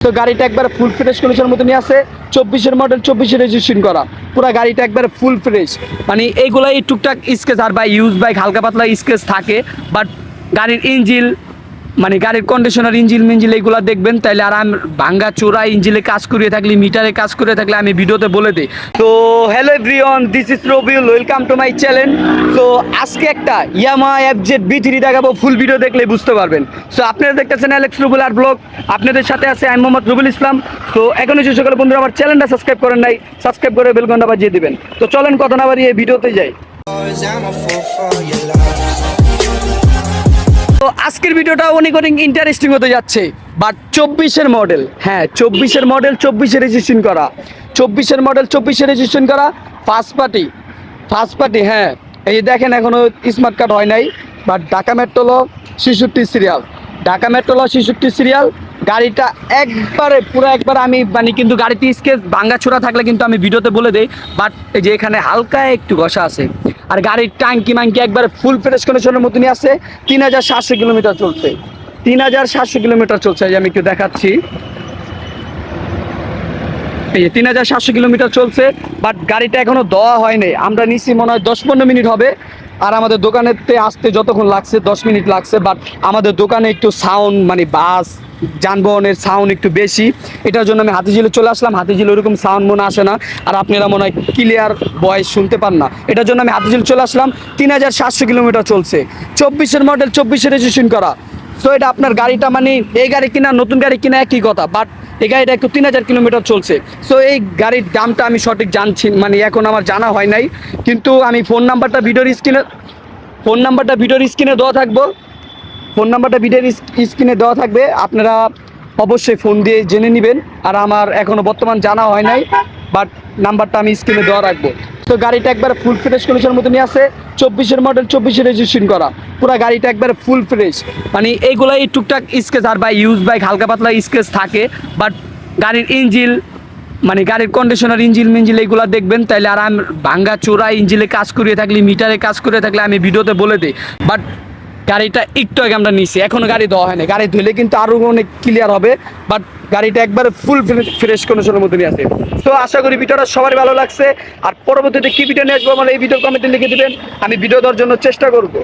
তো গাড়িটা একবার ফুল ফ্রেশ কন্ডিশনের মতো নিয়ে আসে। চব্বিশের মডেল চব্বিশে রেজিস্ট্রেশন করা। পুরো গাড়িটা একবার ফুল ফ্রেশ মানে এইগুলাই টুকটাক স্কেচ আর বাই ইউজ বাইক হালকা পাতলা স্কেচ থাকে বাট গাড়ির ইঞ্জিল মানে গাড়ির কন্ডিশনার ইঞ্জিল মিঞ্জিল এইগুলো দেখবেন, তাইলে আর আমি ভাঙ্গা চোরা ইঞ্জিলে কাজ করিয়ে থাকলে, মিটারে কাজ করে থাকলে আমি ভিডিওতে বলে দিই। তো hello everyone this is Rabiul welcome to my channel তো আজকে একটা Yamaha F Z B three দেখাবো ফুল ভিডিও দেখলে বুঝতে পারবেন। সো আপনারা দেখতেছেন অ্যালেক্স রুবুল আর ব্লগ আপনাদের সাথে আছে আমি মোহাম্মদ রুবুল ইসলাম। তো এখনই যে সকল বন্ধুরা আমার চ্যানেলটা সাবস্ক্রাইব করেন নাই সাবস্ক্রাইব করে বেলঘন্টা বাজিয়ে দিবেন। তো চলেন কথা না বাড়িয়ে ভিডিওতে যাই। তো আজকের ভিডিওটা অনেক অনেক ইন্টারেস্টিং হতে যাচ্ছে। বাট চব্বিশের মডেল হ্যাঁ চব্বিশের মডেল চব্বিশে রেজিস্ট্রেশন করা। চব্বিশের মডেল চব্বিশে রেজিস্ট্রেশন করা ফার্স্ট পার্টি ফার্স্ট পার্টি হ্যাঁ। এই যে দেখেন এখনও স্মার্ট কার্ড হয় নাই বাট ঢাকা মেট্রোলো শিশুটি সিরিয়াল ঢাকা মেট্রোলো শিশুটি সিরিয়াল গাড়িটা একবারে, পুরো একবার আমি মানে কিন্তু গাড়িতে স্কেচ ভাঙ্গা ছোড়া থাকলে কিন্তু আমি ভিডিওতে বলে দেই বাট এই যে এখানে হালকা একটু ঘষা আছে। আর গাড়ির ট্যাঙ্কি মাঙ্কি একবার ফুল ফ্রেশ কন্ডিশনের মতনই আছে তিন হাজার সাতশো কিলোমিটার চলছে। তিন হাজার সাতশো কিলোমিটার চলছে আমি একটু দেখাচ্ছি। তিন হাজার সাতশো কিলোমিটার চলছে বাট গাড়িটা এখনও দেওয়া হয়নি। আমরা নিছি মনে হয় দশ পনেরো মিনিট হবে, আর আমাদের দোকানেতে আসতে যতক্ষণ লাগছে, দশ মিনিট লাগছে বাট আমাদের দোকানে একটু সাউন্ড মানে বাস, যানবাহনের সাউন্ড একটু বেশি। এটার জন্য আমি হাতিঝিলে চলে আসলাম, হাতিঝিলে ওরকম সাউন্ড মনে আসে না, আর আপনারা মনে হয় ক্লিয়ার ভয়েস শুনতে পান না। এটার জন্য আমি হাতিঝিল চলে আসলাম, তিন হাজার সাতশো কিলোমিটার চলছে। চব্বিশের মডেল চব্বিশে রেজিস্ট্রেশন করা। সো এটা আপনার গাড়িটা মানে এই গাড়ি কিনা, নতুন গাড়ি কিনা, একই কথা বাট এই গাড়িটা একটু তিন হাজার কিলোমিটার চলছে। সো এই গাড়ির দামটা আমি সঠিক জানছি মানে এখন আমার জানা হয় নাই। কিন্তু আমি ফোন নাম্বারটা ভিডিওর স্ক্রিনে ফোন নাম্বারটা ভিডিওর স্ক্রিনে দেওয়া থাকব। ফোন নাম্বারটা ভিডিওর স্ক্রিনে দেওয়া থাকবে। আপনারা অবশ্যই ফোন দিয়ে জেনে নেবেন। আর আমার এখনও বর্তমান জানা হয় নাই বাট নাম্বারটা আমি স্ক্রিনে দেওয়া রাখব। তো গাড়িটা একবার ফুল ফ্রেশ কন্ডিশনের মতো নিয়ে আছে চব্বিশের মডেল চব্বিশে রেজিস্ট্রেশন করা। পুরো গাড়িটা একবার ফুল ফ্রেশ মানে এইগুলো এই টুকটাক স্কেচ আর বা ইউজ বাইক হালকা পাতলা স্কেচ থাকে। বাট গাড়ির ইঞ্জিল মানে গাড়ির কন্ডিশনার ইঞ্জিল মিঞ্জিল এইগুলো দেখবেন, তাইলে আর আমি ভাঙ্গা চোরা ইঞ্জিলে কাজ করিয়ে থাকলে মিটারে কাজ করে থাকলে আমি ভিডিওতে বলে দিই। বাট গাড়িটা একটু আগে আমরা নিছি। এখনও গাড়ি দেওয়া হয়নি। গাড়ি ধুলে কিন্তু আরও অনেক ক্লিয়ার হবে। বাট গাড়িটা একবার ফুল ফ্রেশ কন্ডিশনের মধ্যে আছে তো আশা করি ভিডিওটা সবার ভালো লাগছে। আর পরবর্তীতে কি ভিডিও নিয়ে আসব আমার এই ভিডিও কমেন্টে লিখে দিবেন। আমি ভিডিও দেওয়ার জন্য চেষ্টা করব।